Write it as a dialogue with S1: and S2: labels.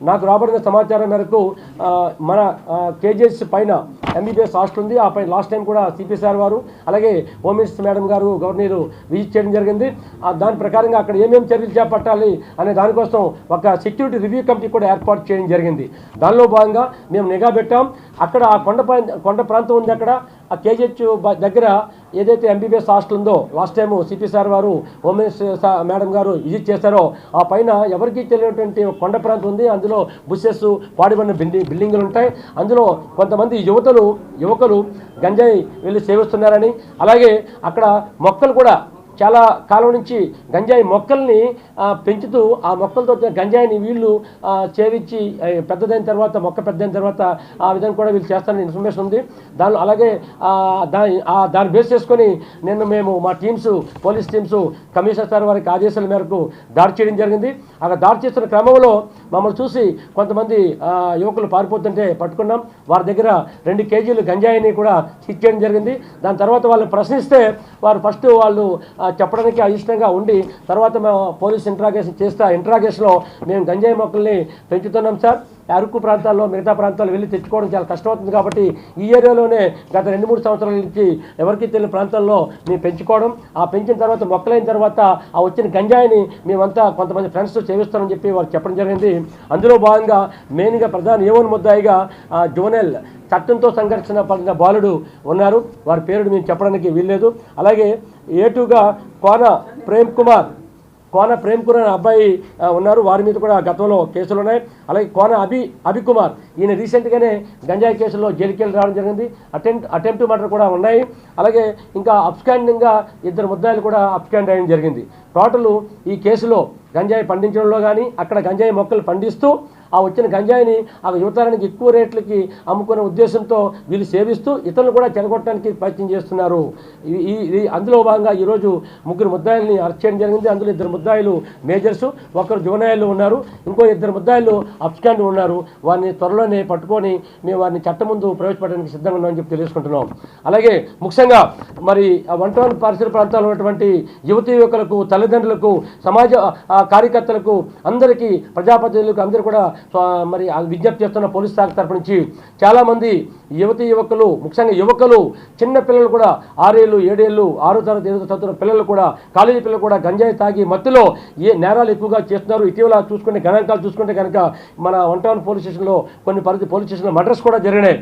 S1: నాకు రాబడిన సమాచారం మేరకు మన కేజీఎస్ పైన ఎంబీబీఎస్ హాస్టల్ ఉంది. ఆ పైన లాస్ట్ టైం కూడా సిపిసార్ వారు అలాగే హోమ్ మినిస్టర్ మేడం గారు గవర్నర్ విజిట్ చేయడం జరిగింది. దాని ప్రకారంగా అక్కడ ఏమేమి చర్యలు చేపట్టాలి అనే దానికోసం ఒక సెక్యూరిటీ రివ్యూ కమిటీ కూడా ఏర్పాటు చేయడం జరిగింది. దానిలో భాగంగా మేము నిఘా పెట్టాం. అక్కడ ఆ కొండ కొండ ప్రాంతం ఉంది అక్కడ. ఆ కేజీహెచ్ దగ్గర ఏదైతే ఎంబీబీఎస్ హాస్టల్ ఉందో లాస్ట్ టైం సిపి సార్ వారు హోమ్ మేడం గారు విజిట్ చేశారో ఆ పైన ఎవరికి తెలియనటువంటి కొండ ప్రాంతం ఉంది. అందులో బుసెస్ పాడిబడిన బిల్డింగ్ బిల్డింగులు ఉంటాయి. అందులో కొంతమంది యువతలు యువకులు గంజాయి వెళ్ళి సేవిస్తున్నారని అలాగే అక్కడ మొక్కలు కూడా చాలా కాలం నుంచి గంజాయి మొక్కల్ని పెంచుతూ ఆ మొక్కలతో గంజాయిని వీళ్ళు చేవిచ్చి చేవించి పెద్దదైన తర్వాత మొక్క పెద్దదైన తర్వాత ఆ విధంగా కూడా వీళ్ళు చేస్తారని ఇన్ఫర్మేషన్ ఉంది. దానిలో అలాగే దాని దాన్ని బేస్ చేసుకొని నిన్న మేము మా teams police teams commissioner sir వారికి ఆదేశాల మేరకు దాడి చేయడం జరిగింది. అక్కడ దాడి చేస్తున్న క్రమంలో మమ్మల్ని చూసి కొంతమంది యువకులు పారిపోతుంటే పట్టుకున్నాం. వారి దగ్గర రెండు కేజీలు గంజాయిని కూడా సీజ్ చేయడం జరిగింది. దాని తర్వాత వాళ్ళని ప్రశ్నిస్తే వారు ఫస్ట్ వాళ్ళు చెప్పడానికి అయిష్టంగా ఉండి తర్వాత మేము పోలీస్ ఇంట్రాగేషన్ చేస్తే. ఇంట్రాగేషన్లో మేము గంజాయి మొక్కల్ని పెంచుతున్నాం సార్. అరకు ప్రాంతాల్లో మిగతా ప్రాంతాల్లో వెళ్ళి తెచ్చుకోవడం చాలా కష్టమవుతుంది కాబట్టి ఈ ఏరియాలోనే గత రెండు మూడు సంవత్సరాల నుంచి ఎవరికి తెలియని ప్రాంతాల్లో మేము పెంచుకోవడం ఆ పెంచిన తర్వాత మొక్కలైన తర్వాత ఆ వచ్చిన గంజాయిని మేమంతా కొంతమంది ఫ్రెండ్స్తో సేవిస్తామని చెప్పి వారు చెప్పడం జరిగింది. అందులో భాగంగా మెయిన్గా ప్రధాన ఏవన్ ముద్దాయిగా జోనెల్ చట్టంతో సంఘర్షణ పడిన బాలుడు ఉన్నారు. వారి పేరుడు మేము చెప్పడానికి వీల్లేదు. అలాగే ఏటుగా కోన ప్రేమ్ కుమార్ కోన ప్రేమ్ కుమార్ అబ్బాయి ఉన్నారు. వారి మీద కూడా గతంలో కేసులు ఉన్నాయి. అలాగే కోన అభి అభికుమార్ ఈయన రీసెంట్గానే గంజాయి కేసులో జైలుకెళ్ళి రావడం జరిగింది. అటెంప్ట్ అటెంప్ట్ మర్డర్ కూడా ఉన్నాయి. అలాగే ఇంకా అప్స్కాండింగ్గా ఇద్దరు ముద్దాయిలు కూడా అప్స్కాండ్ అయ్యడం జరిగింది. టోటల్ ఈ కేసులో గంజాయి పండించడంలో కానీ అక్కడ గంజాయి మొక్కలు పండిస్తూ ఆ వచ్చిన గంజాయిని ఆ యువతరానికి ఎక్కువ రేట్లకి అమ్ముకునే ఉద్దేశంతో వీళ్ళు సేవిస్తూ ఇతరులు కూడా చెడగొట్టడానికి ప్రయత్నం చేస్తున్నారు. ఈ ఈ- అందులో భాగంగా ఈరోజు ముగ్గురు ముద్దాయిల్ని అరెస్ట్ చేయడం జరిగింది. అందులో ఇద్దరు ముద్దాయిలు మేజర్స్ ఒకరు జువనాయిలు ఉన్నారు. ఇంకో ఇద్దరు ముద్దాయిలు అప్స్టాండ్ ఉన్నారు. వారిని త్వరలోనే పట్టుకొని మేము వారిని చట్టం ముందు ప్రవేశపెట్టడానికి సిద్ధంగా ఉన్నామని చెప్పి తెలుసుకుంటున్నాం అలాగే ముఖ్యంగా మరి ఆ వన్ టౌన్ పరిసర ప్రాంతాల్లో ఉన్నటువంటి యువతీ యువకులకు తల్లిదండ్రులకు సమాజ ఆ, కార్యకర్తలకు అందరికీ ప్రజాప్రతినిధులకు అందరూ కూడా మరి ఆ విజ్ఞప్తి చేస్తున్న పోలీస్ శాఖ తరపు నుంచి చాలామంది యువతీ యువకులు ముఖ్యంగా యువకులు చిన్న పిల్లలు కూడా ఆరేళ్ళు ఏడేళ్ళు ఆరో తరగతి ఏదో చదువుతున్న పిల్లలు కూడా కాలేజీ పిల్లలు కూడా గంజాయి తాగి మత్తులో ఏ నేరాలు ఎక్కువగా చేస్తున్నారు. ఇటీవల చూసుకుంటే గణాంకాలు చూసుకుంటే కనుక మన వన్ టౌన్ పోలీస్ స్టేషన్లో కొన్ని పరిధి పోలీస్ స్టేషన్లో మర్డర్స్ కూడా జరిగినాయి.